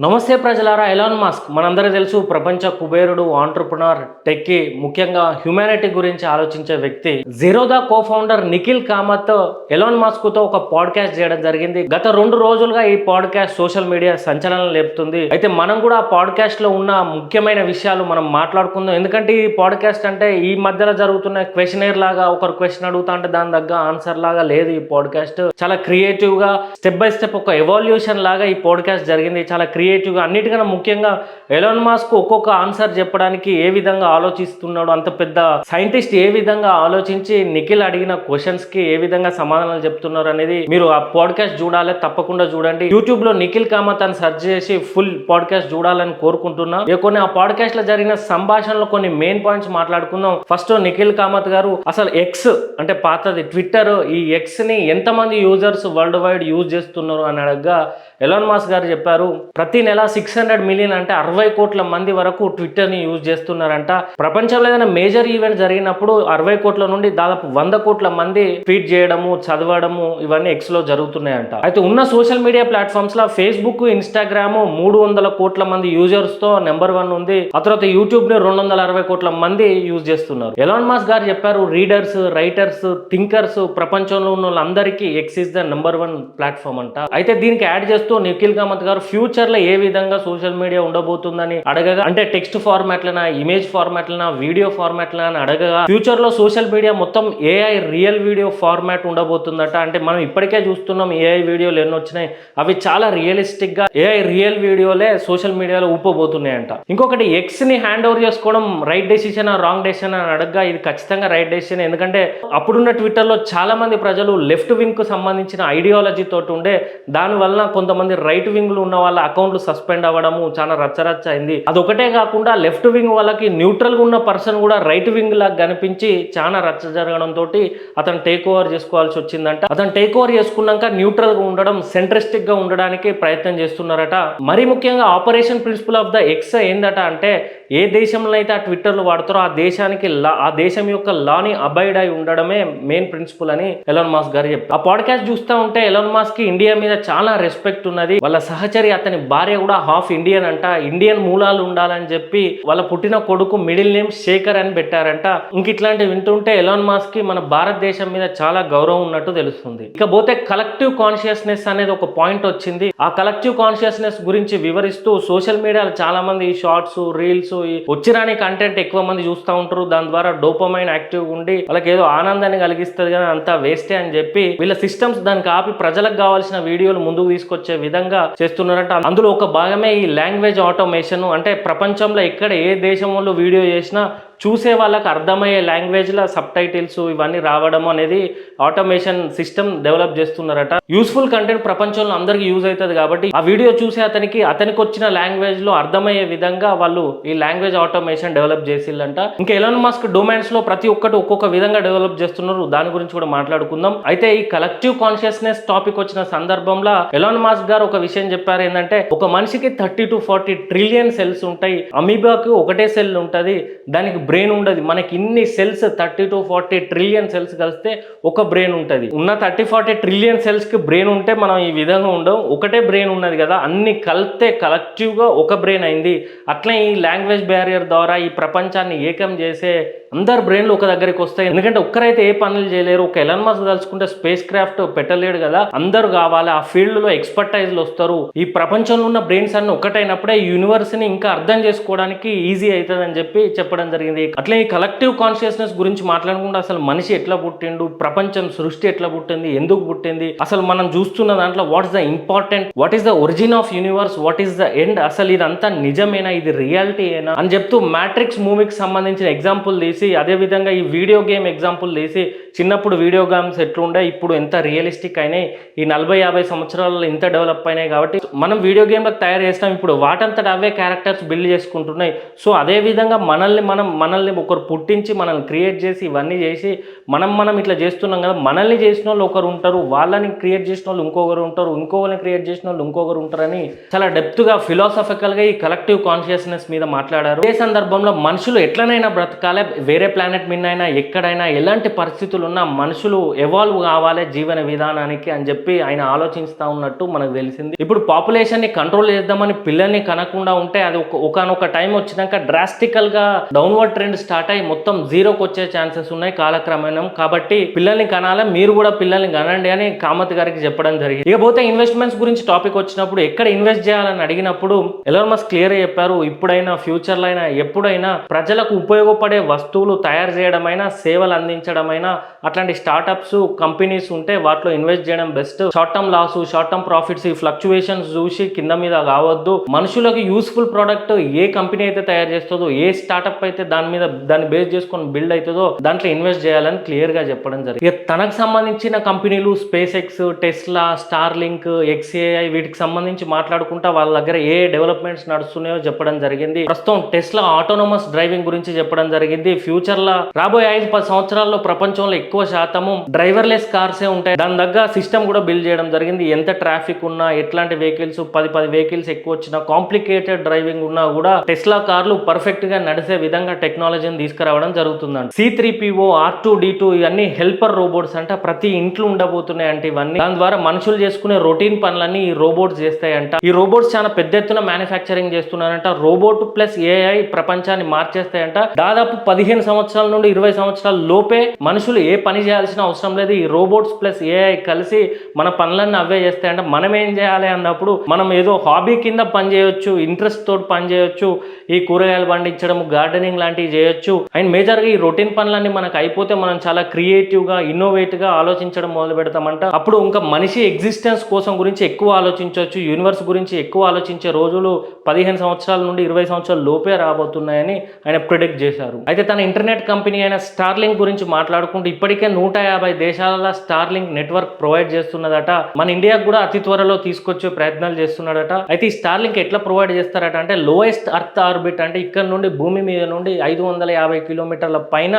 నమస్తే ప్రజలారా Elon Musk? మనందరూ తెలుసు ప్రపంచ కుబేరుడు ఆంటర్ప్రినర్ టెక్కి ముఖ్యంగా హ్యుమానిటీ గురించి ఆలోచించే వ్యక్తి. Zerodha co founder Nikhil Kamath Elon మాస్క్తో ఒక పాడ్కాస్ట్ చేయడం జరిగింది. గత రెండు రోజులుగా ఈ పాడ్కాస్ట్ సోషల్ మీడియా సంచలనం లేపుతుంది. అయితే మనం కూడా ఆ పాడ్కాస్ట్లో ఉన్న ముఖ్యమైన విషయాలు మనం మాట్లాడుకుందాం. ఎందుకంటే ఈ పాడ్కాస్ట్ అంటే ఈ మధ్యలో జరుగుతున్న క్వశ్చనర్ లాగా ఒకరు క్వశ్చన్ అడుగుతా అంటే దాని తగ్గ ఆన్సర్ లాగా లేదు ఈ పాడ్కాస్ట్. చాలా క్రియేటివ్గా స్టెప్ బై స్టెప్ ఒక ఎవల్యూషన్ లాగా ఈ పాడ్కాస్ట్ జరిగింది. చాలా క్రియేటివ్గా అన్నిటికన్నా ముఖ్యంగా ఎలాన్ మాస్క్ ఒక్కొక్క ఆన్సర్ చెప్పడానికి ఏ విధంగా ఆలోచిస్తున్నాడు అంత పెద్ద సైంటిస్ట్ ఏ విధంగా ఆలోచించి నిఖిల్ అడిగిన క్వశ్చన్స్కి ఏ విధంగా సమాధానాలు చెప్తున్నారు అనేది మీరు ఆ పాడ్కాస్ట్ చూడాలి తప్పకుండా చూడండి. యూట్యూబ్లో నిఖిల్ కామత్ అని సెర్చ్ చేసి ఫుల్ పాడ్కాస్ట్ చూడాలని కోరుకుంటున్నా. కొన్ని ఆ పాడ్కాస్ట్లో జరిగిన సంభాషణలో కొన్ని మెయిన్ పాయింట్స్ మాట్లాడుకుందాం. ఫస్ట్ నిఖిల్ కామత్ గారు అసలు ఎక్స్ అంటే పాతది ట్విట్టర్ ఈ ఎక్స్ని ఎంతమంది యూజర్స్ వరల్డ్ వైడ్ యూజ్ చేస్తున్నారు అని అడగగా ఎలాన్ మాస్ గారు చెప్పారు. ప్రతి నెల సిక్స్ హండ్రెడ్ మిలియన్ అంటే అరవై కోట్ల మంది వరకు ట్విట్టర్ని యూజ్ చేస్తున్నారంట. ప్రపంచంలో ఏదైనా మేజర్ ఈవెంట్ జరిగినప్పుడు అరవై కోట్ల నుండి దాదాపు వంద కోట్ల మంది ట్వీట్ చేయడము చదవడము ఇవన్నీ ఎక్స్లో జరుగుతున్నాయంట. అయితే ఉన్న సోషల్ మీడియా ప్లాట్ఫామ్స్లో ఫేస్బుక్ ఇన్స్టాగ్రామ్ మూడు వందల కోట్ల మంది యూజర్స్తో నెంబర్ వన్ ఉంది. ఆ తర్వాత యూట్యూబ్ని రెండు వందల అరవై కోట్ల మంది యూజ్ చేస్తున్నారు. ఎలాన్ మాస్ గారు చెప్పారు రీడర్స్ రైటర్స్ థింకర్స్ ప్రపంచంలో ఉన్న వాళ్ళందరికీ X is the number one platform అంట. అయితే దీనికి యాడ్ చేస్తూ నిఖిల్ కామత్ గారు ఫ్యూచర్లో ఏ విధంగా సోషల్ మీడియా ఉండబోతుందని అడగగా అంటే టెక్స్ట్ ఫార్మాట్లనా ఇమేజ్ ఫార్మాట్లనా వీడియో ఫార్మాట్ అని అడగగా ఫ్యూచర్లో సోషల్ మీడియా మొత్తం ఏఐ రియల్ వీడియో ఫార్మాట్ ఉండబోతుందట. అంటే మనం ఇప్పటికే చూస్తున్నాం ఏఐ వీడియోలు ఎన్ని వచ్చినాయి అవి చాలా రియలిస్టిక్గా ఏఐ రియల్ వీడియోలే సోషల్ మీడియాలో ఊపబోతున్నాయంట. ఇంకొకటి ఎక్స్ని హ్యాండ్ ఓవర్ చేసుకోవడం రైట్ డెసిషన్ రాంగ్ డెసిషన్ అని అడగగా ఇది ఖచ్చితంగా రైట్ డెసిషన్ ఎందుకంటే అప్పుడున్న ట్విట్టర్లో చాలా మంది ప్రజలు లెఫ్ట్ వింగ్కు సంబంధించిన ఐడియాలజీ తోటి ఉండే దాని వలన కొంతమంది రైట్ వింగ్ ఉన్న వాళ్ళ అకౌంట్ అకౌంట్లు సస్పెండ్ అవ్వడము చాలా రచ్చరచ్చ అయింది. అదొకటే కాకుండా లెఫ్ట్ వింగ్ వాళ్ళకి న్యూట్రల్గా ఉన్న పర్సన్ కూడా రైట్ వింగ్ లాగా కనిపించి చాలా రచ్చ జరగడం తోటి అతను టేక్ ఓవర్ చేసుకోవాల్సి వచ్చిందంట. అతను టేక్ ఓవర్ చేసుకున్నాక న్యూట్రల్గా ఉండడం సెంట్రిస్టిక్గా ఉండడానికి ప్రయత్నం చేస్తున్నారట. మరీ ముఖ్యంగా operation principle of the X ఏందట అంటే ఏ దేశంలో అయితే ఆ ట్విట్టర్లు వాడతారో ఆ దేశానికి లా ఆ దేశం యొక్క లాని అబైడ్ అయి ఉండడమే మెయిన్ ప్రిన్సిపల్ అని ఎలాన్ మాస్క్ గారు చెప్పారు. ఆ పాడ్కాస్ట్ చూస్తూ ఉంటే ఎలాన్ మాస్కి ఇండియా మీద చాలా రెస్పెక్ట్ ఉన్నది. వాళ్ళ సహచరి అతని భార్య కూడా హాఫ్ ఇండియన్ అంట. ఇండియన్ మూలాలు ఉండాలని చెప్పి వాళ్ళ పుట్టిన కొడుకు మిడిల్ నేమ్ శేఖర్ అని పెట్టారంట. ఇంక ఇట్లాంటివి వింటుంటే ఎలాన్ మాస్కి మన భారతదేశం మీద చాలా గౌరవం ఉన్నట్టు తెలుస్తుంది. ఇకపోతే కలెక్టివ్ కాన్షియస్నెస్ అనేది ఒక పాయింట్ వచ్చింది. ఆ కలెక్టివ్ కాన్షియస్నెస్ గురించి వివరిస్తూ సోషల్ మీడియాలో చాలా మంది ఈ షార్ట్స్ రీల్స్ వచ్చిరాని కంటెంట్ ఎక్కువ మంది చూస్తూ ఉంటారు. దాని ద్వారా డోపమైన్ యాక్టివ్ ఉండి వాళ్ళకి ఏదో ఆనందాన్ని కలిగిస్తుంది కానీ అంతా వేస్టే అని చెప్పి వీళ్ళ సిస్టమ్స్ దానికి ఆపి ప్రజలకు కావాల్సిన వీడియోలు ముందుకు తీసుకొచ్చే విధంగా చేస్తున్నారంట. అందులో ఒక భాగమే ఈ లాంగ్వేజ్ ఆటోమేషన్. అంటే ప్రపంచంలో ఎక్కడ ఏ దేశం వాళ్ళు వీడియో చేసినా చూసే వాళ్ళకి అర్థమయ్యే లాంగ్వేజ్లో సబ్ టైటిల్స్ ఇవన్నీ రావడం అనేది ఆటోమేషన్ సిస్టమ్ డెవలప్ చేస్తున్నారట. యూస్ఫుల్ కంటెంట్ ప్రపంచంలో అందరికీ యూజ్ అవుతుంది కాబట్టి ఆ వీడియో చూసే అతనికి అతనికి వచ్చిన లాంగ్వేజ్లో అర్థమయ్యే విధంగా వాళ్ళు ఈ లాంగ్వేజ్ ఆటోమేషన్ డెవలప్ చేసిల్లంట. ఇంకా ఎలాన్ మాస్క్ డొమైన్స్లో ప్రతి ఒక్కటి ఒక్కొక్క విధంగా డెవలప్ చేస్తున్నారు. దాని గురించి కూడా మాట్లాడుకుందాం. అయితే ఈ కలెక్టివ్ కాన్షియస్నెస్ టాపిక్ వచ్చిన సందర్భంలో ఎలాన్ మాస్క్ గారు ఒక విషయం చెప్పారు ఏంటంటే ఒక మనిషికి thirty to forty trillion cells ఉంటాయి. అమీబాకి ఒకటే సెల్ ఉంటుంది. దానికి బ్రెయిన్ ఉండదు. మనకి ఇన్ని cells thirty to forty trillion cells కలిస్తే ఒక బ్రెయిన్ ఉంటుంది. ఉన్న థర్టీ ఫార్టీ ట్రిలియన్ సెల్స్కి బ్రెయిన్ ఉంటే మనం ఈ విధంగా ఉండవు. ఒకటే బ్రెయిన్ ఉన్నది కదా. అన్ని కలిస్తే కలెక్టివ్గా ఒక బ్రెయిన్ అయింది. అట్లే ఈ లాంగ్వేజ్ బ్యారియర్ ద్వారా ఈ ప్రపంచాన్ని ఏకం చేసే అందరు బ్రెయిన్లు ఒక దగ్గరికి వస్తాయి. ఎందుకంటే ఒక్కరైతే ఏ పనులు చేయలేరు. ఒక ఎలన్ మస్ తలుచుకుంటే స్పేస్ క్రాఫ్ట్ పెట్టలేడు కదా. అందరూ కావాలి. ఆ ఫీల్డ్లో ఎక్స్పర్టైజ్లు వస్తారు. ఈ ప్రపంచంలో ఉన్న బ్రెయిన్స్ అన్ని ఒకటైనప్పుడే ఈ యూనివర్స్ని ఇంకా అర్థం చేసుకోవడానికి ఈజీ అవుతుంది అని చెప్పి చెప్పడం జరిగింది. అట్లే ఈ కలెక్టివ్ కాన్షియస్నెస్ గురించి మాట్లాడకుండా అసలు మనిషి ఎట్లా పుట్టిండు? ప్రపంచం సృష్టి ఎట్లా పుట్టింది? ఎందుకు పుట్టింది? అసలు మనం చూస్తున్న దాంట్లో what is the important what is the origin of universe what is the end అసలు ఇదంతా నిజమేనా? ఇది రియాలిటీ అయినా అని చెప్తూ మ్యాట్రిక్స్ మూవీకి సంబంధించిన ఎగ్జాంపుల్ తీసి అదే విధంగా ఈ వీడియో గేమ్ ఎగ్జాంపుల్ తీసి చిన్నప్పుడు వీడియో గేమ్స్ ఎట్లుండే ఇప్పుడు ఎంత రియలిస్టిక్ అయినాయి ఈ నలభై యాభై సంవత్సరాలలో ఇంత డెవలప్ అయినాయి కాబట్టి మనం వీడియో గేమ్లకు తయారు చేస్తాం ఇప్పుడు వాటంతట అవే క్యారెక్టర్స్ బిల్డ్ చేసుకుంటున్నాయి. సో అదే విధంగా మనల్ని మనం మనల్ని ఒకరు పుట్టించి మనల్ని క్రియేట్ చేసి ఇవన్నీ చేసి మనం మనం ఇట్లా చేస్తున్నాం కదా మనల్ని చేసిన వాళ్ళు ఒకరు ఉంటారు వాళ్ళని క్రియేట్ చేసిన వాళ్ళు ఇంకొకరు ఉంటారు ఇంకొకరిని క్రియేట్ చేసిన వాళ్ళు ఇంకొకరు ఉంటారని చాలా డెప్త్గా ఫిలాసఫికల్గా ఈ కలెక్టివ్ కాన్షియస్నెస్ మీద మాట్లాడారు. ఏ సందర్భంలో మనుషులు ఎట్లనైనా బ్రతకాలే వేరే ప్లానెట్ మీద అయినా ఎక్కడైనా ఎలాంటి పరిస్థితులు ఉన్నా మనుషులు ఎవాల్వ్ కావాలి జీవన విధానానికి అని చెప్పి ఆయన ఆలోచిస్తూ ఉన్నట్టు మనకు తెలిసింది. ఇప్పుడు పాపులేషన్ని కంట్రోల్ చేద్దామని పిల్లల్ని కనకుండా ఉంటే అది ఒక ఒకనొక టైం వచ్చినాక డ్రాస్టికల్గా డౌన్వర్డ్ ట్రెండ్ స్టార్ట్ అయ్యి మొత్తం జీరోకి వచ్చే ఛాన్సెస్ ఉన్నాయి కాలక్రమేణం. కాబట్టి పిల్లల్ని కనాలి మీరు కూడా పిల్లల్ని కనండి అని కామత్ గారికి చెప్పడం జరిగింది. ఇకపోతే ఇన్వెస్ట్మెంట్స్ గురించి టాపిక్ వచ్చినప్పుడు ఎక్కడ ఇన్వెస్ట్ చేయాలని అడిగినప్పుడు ఎలర్ మస్ క్లియర్ చెప్పారు ఇప్పుడైనా ఫ్యూచర్లో అయినా ఎప్పుడైనా ప్రజలకు ఉపయోగపడే వస్తువు వస్తువులు తయారు చేయడమైనా సేవలు అందించడమైనా అట్లాంటి స్టార్టప్స్ కంపెనీస్ ఉంటే వాటిలో ఇన్వెస్ట్ చేయడం best. Short term loss short term profits ఈ ఫ్లక్చువేషన్స్ చూసి కింద మీద కావద్దు. మనుషులకు యూస్ఫుల్ ప్రోడక్ట్ ఏ కంపెనీ అయితే తయారు చేస్తుందో ఏ స్టార్టప్ అయితే దాని మీద దాన్ని బేస్ చేసుకొని బిల్డ్ అవుతుందో దాంట్లో ఇన్వెస్ట్ చేయాలని క్లియర్గా చెప్పడం జరిగింది. ఇక తనకు సంబంధించిన కంపెనీలు space X Tesla Starlink xAI వీటికి సంబంధించి మాట్లాడుకుంటా వాళ్ళ దగ్గర ఏ డెవలప్మెంట్స్ నడుస్తున్నాయో చెప్పడం జరిగింది. ప్రస్తుతం టెస్లా ఆటోనమస్ డ్రైవింగ్ గురించి చెప్పడం జరిగింది. ఫ్యూచర్లో రాబోయే ఐదు పది సంవత్సరాల్లో ప్రపంచంలో ఎక్కువ శాతము డ్రైవర్లెస్ కార్సే ఉంటాయి. దాని దగ్గర సిస్టమ్ కూడా బిల్డ్ చేయడం జరిగింది. ఎంత ట్రాఫిక్ ఉన్నా ఎట్లాంటి వెహికల్స్ పది పది వెహికల్స్ ఎక్కువ వచ్చినా కాంప్లికేటెడ్ డ్రైవింగ్ ఉన్నా కూడా టెస్లా కార్లు పర్ఫెక్ట్గా నడిసే విధంగా టెక్నాలజీని తీసుకురావడం జరుగుతుందండి C three PO R two D two ఇవన్నీ హెల్పర్ రోబోట్స్ అంట. ప్రతి ఇంట్లో ఉండబోతున్నాయి అంటే ఇవన్నీ. దాని ద్వారా మనుషులు చేసుకునే రొటీన్ పనులన్నీ ఈ రోబోట్స్ చేస్తాయంట. ఈ రోబోట్స్ చాలా పెద్ద ఎత్తున మ్యానుఫ్యాక్చరింగ్ చేస్తున్నారంట. రోబోట్ ప్లస్ ఏఐ ప్రపంచాన్ని మార్చేస్తాయంట. దాదాపు పదిహేను సంవత్సరాల నుండి ఇరవై సంవత్సరాల లోపే మనుషులు ఏ పని చేయాల్సిన అవసరం లేదు. ఈ రోబోట్స్ ప్లస్ ఏఐ కలిసి మన పనులన్నీ అవే చేస్తాయంట మనం ఏం చేయాలి అన్నప్పుడు మనం ఏదో హాబీ కింద పని చేయొచ్చు ఇంట్రెస్ట్ తోటి పని చేయొచ్చు ఈ కూరగాయలు పండించడం గార్డెనింగ్ లాంటివి చేయొచ్చు. అండ్ మేజర్గా ఈ రొటీన్ పనులన్నీ మనకు అయిపోతే మనం చాలా క్రియేటివ్గా ఇన్నోవేటివ్గా ఆలోచించడం మొదలు పెడతామంట. అప్పుడు ఇంకా మనిషి ఎగ్జిస్టెన్స్ కోసం గురించి ఎక్కువ ఆలోచించవచ్చు. యూనివర్స్ గురించి ఎక్కువ ఆలోచించే రోజులు పదిహేను సంవత్సరాల నుండి ఇరవై సంవత్సరాల లోపే రాబోతున్నాయని ఆయన ప్రిడిక్ట్ చేశారు. అయితే తన ఇంటర్నెట్ కంపెనీ అయిన స్టార్లింక్ గురించి మాట్లాడుకుంటూ ఇప్పటికే నూట యాభై దేశాలలో స్టార్లింక్ నెట్వర్క్ ప్రొవైడ్ చేస్తున్నదట. మన ఇండియాకు కూడా అతి త్వరలో తీసుకొచ్చే ప్రయత్నాలు చేస్తున్నాడట అయితే ఈ స్టార్లింక్ ఎట్లా ప్రొవైడ్ చేస్తారట అంటే లోయెస్ట్ అర్త్ ఆర్బిట్ అంటే ఇక్కడ నుండి భూమి మీద నుండి ఐదు వందల యాభై కిలోమీటర్ల పైన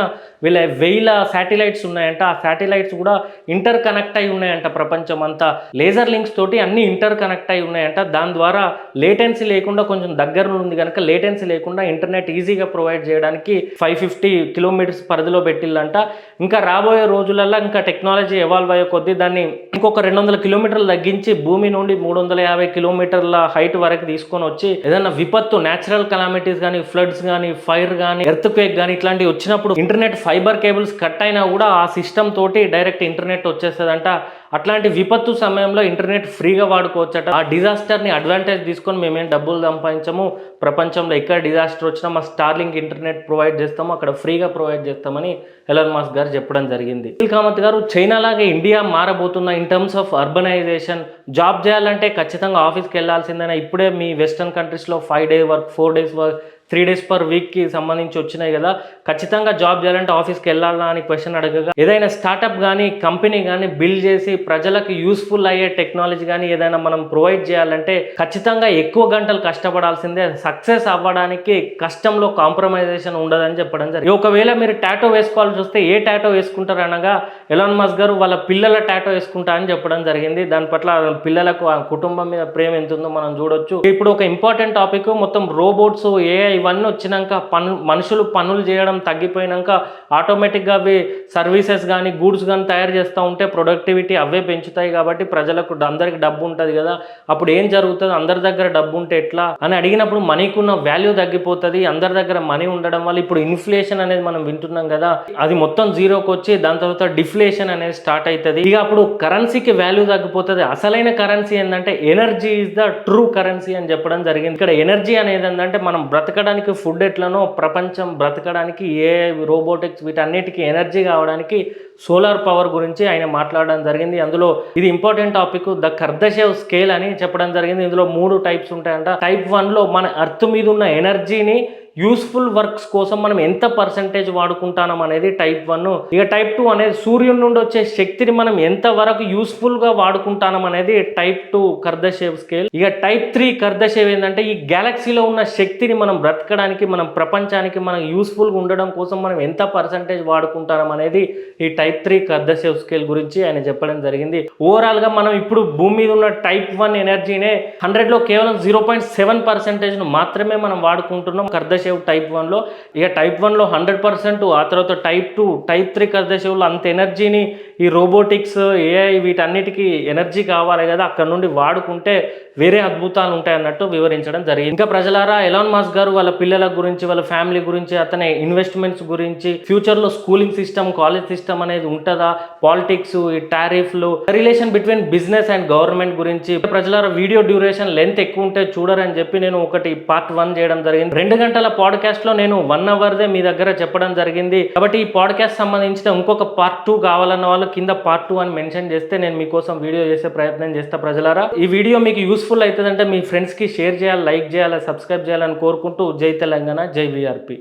వీళ్ళ వేల శాటిలైట్స్ ఉన్నాయంట. ఆ శాటిలైట్స్ కూడా ఇంటర్ కనెక్ట్ అయి ఉన్నాయంట ప్రపంచం అంతా లేజర్ లింక్స్ తోటి అన్ని ఇంటర్ కనెక్ట్ అయి ఉన్నాయంట. దాని ద్వారా లేటెన్సీ లేకుండా కొంచెం దగ్గర ఉంది కనుక లేటెన్సీ లేకుండా ఇంటర్నెట్ ఈజీగా ప్రొవైడ్ చేయడానికి ఫైవ్ ఫిఫ్టీ ఫిఫ్టీ కిలోమీటర్స్ పరిధిలో పెట్టిల్లంట. ఇంకా రాబోయే రోజులలో ఇంకా టెక్నాలజీ ఎవాల్వ్ అయ్యే కొద్దీ దాన్ని ఇంకొక రెండు వందల కిలోమీటర్లు తగ్గించి భూమి నుండి మూడు వందల యాభై కిలోమీటర్ల హైట్ వరకు తీసుకొని వచ్చి ఏదైనా విపత్తు నేచురల్ కలామిటీస్ కానీ ఫ్లడ్స్ కానీ ఫైర్ కానీ ఎర్త్ క్వేక్ కానీ ఇట్లాంటివి వచ్చినప్పుడు ఇంటర్నెట్ ఫైబర్ కేబుల్స్ కట్ అయినా కూడా ఆ సిస్టమ్ తోటి డైరెక్ట్ ఇంటర్నెట్ వచ్చేస్తుందంట. అట్లాంటి విపత్తు సమయంలో ఇంటర్నెట్ ఫ్రీగా వాడుకోవచ్చట. ఆ డిజాస్టర్ని అడ్వాంటేజ్ తీసుకొని మేమేం డబ్బులు సంపాదించము. ప్రపంచంలో ఎక్కడ డిజాస్టర్ వచ్చినా మా స్టార్లింక్ ఇంటర్నెట్ ప్రొవైడ్ చేస్తాము. అక్కడ ఫ్రీగా ప్రొవైడ్ చేస్తామని ఎలన్ మాస్క్ గారు చెప్పడం జరిగింది. అనిల్ కామత్ గారు చైనా లాగా India మారబోతున్న in terms of urbanisation job చేయాలంటే ఖచ్చితంగా ఆఫీస్కి వెళ్ళాల్సిందేనా ఇప్పుడే మీ వెస్టర్న్ కంట్రీస్లో five day work four days work three days per వీక్కి సంబంధించి వచ్చినాయి కదా? ఖచ్చితంగా జాబ్ చేయాలంటే ఆఫీస్కి వెళ్ళాలా అని క్వశ్చన్ అడగగా ఏదైనా స్టార్టప్ కానీ కంపెనీ కానీ బిల్డ్ చేసి ప్రజలకు యూస్ఫుల్ అయ్యే టెక్నాలజీ కానీ ఏదైనా మనం ప్రొవైడ్ చేయాలంటే ఖచ్చితంగా ఎక్కువ గంటలు కష్టపడాల్సిందే. సక్సెస్ అవ్వడానికి కష్టంలో కాంప్రమైజేషన్ ఉండదని చెప్పడం జరిగింది. ఒకవేళ మీరు టాటో వేసుకోవాల్సి ఏ టాటో వేసుకుంటారు అనగా ఎలాన్ మస్ గారు వాళ్ళ పిల్లల టాటో వేసుకుంటా అని చెప్పడం జరిగింది. దాని పట్ల పిల్లలకు ఆ కుటుంబం మీద ప్రేమ ఎంత ఉందో మనం చూడొచ్చు. ఇప్పుడు ఒక ఇంపార్టెంట్ టాపిక్ మొత్తం రోబోట్స్ ఏఐ ఇవన్నీ వచ్చినాక పను మనుషులు పనులు చేయడం తగ్గిపోయినాక ఆటోమేటిక్గా అవి సర్వీసెస్ కానీ గూడ్స్ కానీ తయారు చేస్తూ ఉంటే ప్రొడక్టివిటీ అవే పెంచుతాయి కాబట్టి ప్రజలకు అందరికి డబ్బు ఉంటుంది కదా. అప్పుడు ఏం జరుగుతుంది? అందరి దగ్గర డబ్బు ఉంటే ఎట్లా? అని అడిగినప్పుడు మనీకున్న వాల్యూ తగ్గిపోతుంది. అందరి దగ్గర మనీ ఉండడం వల్ల ఇప్పుడు ఇన్ఫ్లేషన్ అనేది మనం వింటున్నాం కదా. అది మొత్తం జీరోకి వచ్చి దాని తర్వాత డిఫ్లేషన్ అనేది స్టార్ట్ అవుతుంది ఇక అప్పుడు కరెన్సీకి వాల్యూ తగ్గిపోతుంది. అసలైన కరెన్సీ ఏంటంటే energy is the true currency అని చెప్పడం జరిగింది. ఇక్కడ ఎనర్జీ అనేది ఏంటంటే మనం బ్రతకడానికి ఫుడ్ ఎట్లనో ప్రపంచం బ్రతకడానికి ఏ రోబోటిక్స్ వీటన్నిటికీ ఎనర్జీ కావడానికి సోలార్ పవర్ గురించి ఆయన మాట్లాడడం జరిగింది. అందులో ఇది important topic the Kardashev scale అని చెప్పడం జరిగింది. ఇందులో మూడు టైప్స్ ఉంటాయంట. టైప్ వన్లో మన అర్త్ మీద ఉన్న ఎనర్జీని యూస్ఫుల్ వర్క్స్ కోసం మనం ఎంత పర్సంటేజ్ వాడుకుంటాం అనేది టైప్ వన్. ఇక టైప్ టూ అనేది సూర్యుడి నుండి వచ్చే శక్తిని మనం ఎంత వరకు యూస్ఫుల్గా వాడుకుంటాం అనేది టైప్ టూ కర్దశేవ్ స్కేల్. ఇక టైప్ త్రీ కర్దశేవ్ ఏంటంటే ఈ గ్యాలక్సీలో ఉన్న శక్తిని మనం బ్రతకడానికి మనం ప్రపంచానికి మనం యూస్ఫుల్గా ఉండడం కోసం మనం ఎంత పర్సంటేజ్ వాడుకుంటాం అనేది ఈ టైప్ త్రీ కర్దశేవ్ స్కేల్ గురించి ఆయన చెప్పడం జరిగింది. ఓవరాల్గా మనం ఇప్పుడు భూమి మీద ఉన్న టైప్ వన్ ఎనర్జీనే హండ్రెడ్లో కేవలం జీరో పాయింట్ సెవెన్ పర్సెంటేజ్ మాత్రమే మనం వాడుకుంటున్నాం కర్దశ కర్దశేవ్ టైప్ వన్లో ఇక టైప్ వన్లో హండ్రెడ్ పర్సెంట్ ఆ తర్వాత టైప్ టూ టైప్ త్రీ కర్దశేవ్లో అంత ఎనర్జీని ఈ రోబోటిక్స్ ఏఐ వీటన్నిటికీ ఎనర్జీ కావాలి కదా అక్కడ నుండి వాడుకుంటే వేరే అద్భుతాలు ఉంటాయి అన్నట్టు వివరించడం జరిగింది. ఇంకా ప్రజలారా ఎలాన్ మాస్ గారు వాళ్ళ పిల్లల గురించి వాళ్ళ ఫ్యామిలీ గురించి అతని ఇన్వెస్ట్మెంట్స్ గురించి ఫ్యూచర్లో స్కూలింగ్ సిస్టమ్ కాలేజ్ సిస్టమ్ అనేది ఉంటుందా పాలిటిక్స్ ఈ టారిఫ్లు relation between business and government గురించి. ప్రజలారా వీడియో డ్యూరేషన్ లెంత్ ఎక్కువ ఉంటే చూడరని చెప్పి నేను ఒకటి పార్ట్ వన్ చేయడం జరిగింది. రెండు గంటల పాడ్కాస్ట్లో నేను వన్ అవర్దే మీ దగ్గర చెప్పడం జరిగింది. కాబట్టి ఈ పాడ్కాస్ట్ సంబంధించిన ఇంకొక పార్ట్ టూ కావాలన్న వాళ్ళు కింద పార్ట్ టూ అని మెన్షన్ చేస్తే నేను మీకోసం వీడియో చేసే ప్రయత్నం చేస్తా ప్రజలారా. ఈ వీడియో మీకు యూస్ఫుల్ అవుతుందంటే మీ ఫ్రెండ్స్కి షేర్ చేయాలి లైక్ చేయాలి సబ్స్క్రైబ్ చేయాలని కోరుకుంటూ జై తెలంగాణ జై విఆర్పి.